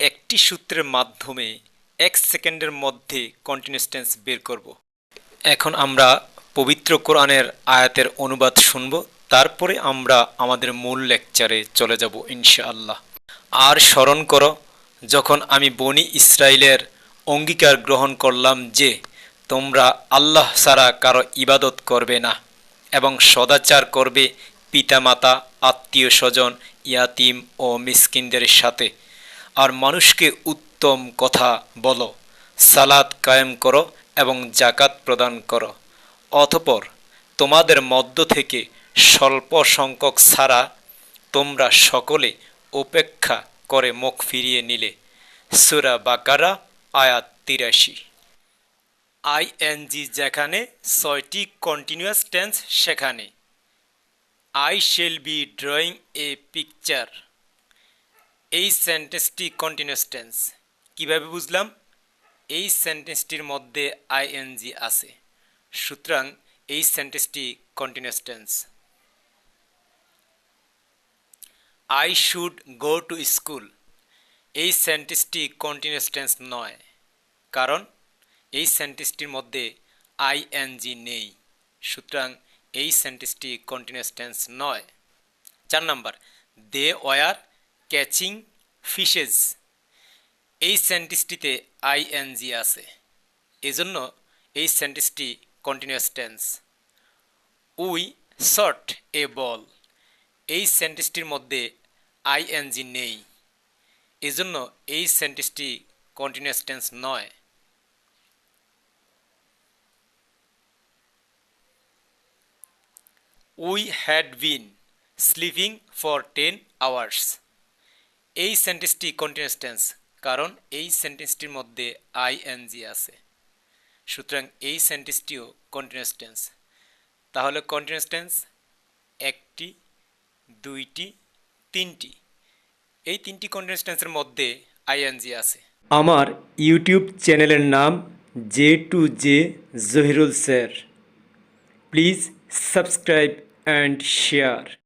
একটি সূত্রের মাধ্যমে এক সেকেন্ডের মধ্যে কন্টিনিউয়াস টেন্স বের করব। এখন আমরা পবিত্র কোরআনের আয়াতের অনুবাদ শুনব, তারপরে আমরা আমাদের মূল লেকচারে চলে যাব ইনশাআল্লাহ। আর স্মরণ করো, যখন আমি বনি ইসরায়েলের অঙ্গীকার গ্রহণ করলাম যে তোমরা আল্লাহ ছাড়া কারও ইবাদত করবে না এবং সদাচার করবে পিতামাতা, আত্মীয় স্বজন, ইয়াতিম ও মিসকিনদের সাথে আর মানুষকে উত্তম কথা বলো সালাদ কায়েম করো এবং জাকাত প্রদান করো। অতপর তোমাদের মধ্য থেকে স্বল্প সংখ্যক ছাড়া তোমরা সকলে উপেক্ষা করে মুখ ফিরিয়ে নিলে। সুরা বাকারা, আয়াত তিরাশি। আইএনজি যেখানে, ছয়টি কন্টিনিউয়াস টেন্স সেখানে। I shall be drawing a picture এই সেন্টেন্সটি কন্টিনিউয়াস টেন্স কীভাবে বুঝলাম? এই সেন্টেন্সটির মধ্যে আইএনজি আছে। সুতরাং এই সেন্টেন্সটি continuous tense I should go to school এই সেন্টেন্সটি কন্টিনিউয়াস টেন্স নয়। কারণ এই সেন্টেন্সটির মধ্যে আইএনজি নেই। সুতরাং এই সেন্টেন্সটি কন্টিনিউয়াস টেন্স নয়। চার number. They were catching fishes এই সেন্টেন্সটিতে আইএনজি আছে। এজন্য এই সেন্টেন্সটি continuous tense we shot a ball এই সেন্টেন্সটির মধ্যে আইএনজি নেই। এজন্য এই সেন্টেন্সটি কন্টিনিউয়াস টেন্স নয়। We had been sleeping for ten hours. এই সেন্টেন্সটি কন্টিনিউয়াস টেন্স কারণ এই সেন্টেন্সটির মধ্যে আইএনজি আছে। সুতরাং এই সেন্টেন্সটিও কন্টিনিউয়াস টেন্স তাহলে কন্টিনিউয়াস টেন্স একটি, দুইটি, তিনটি। এই তিনটি কন্টিনিউয়াস টেন্সের মধ্যে আইএনজি আছে। আমার ইউটিউব চ্যানেলের নাম J two J Zahirul sir. Please subscribe and share.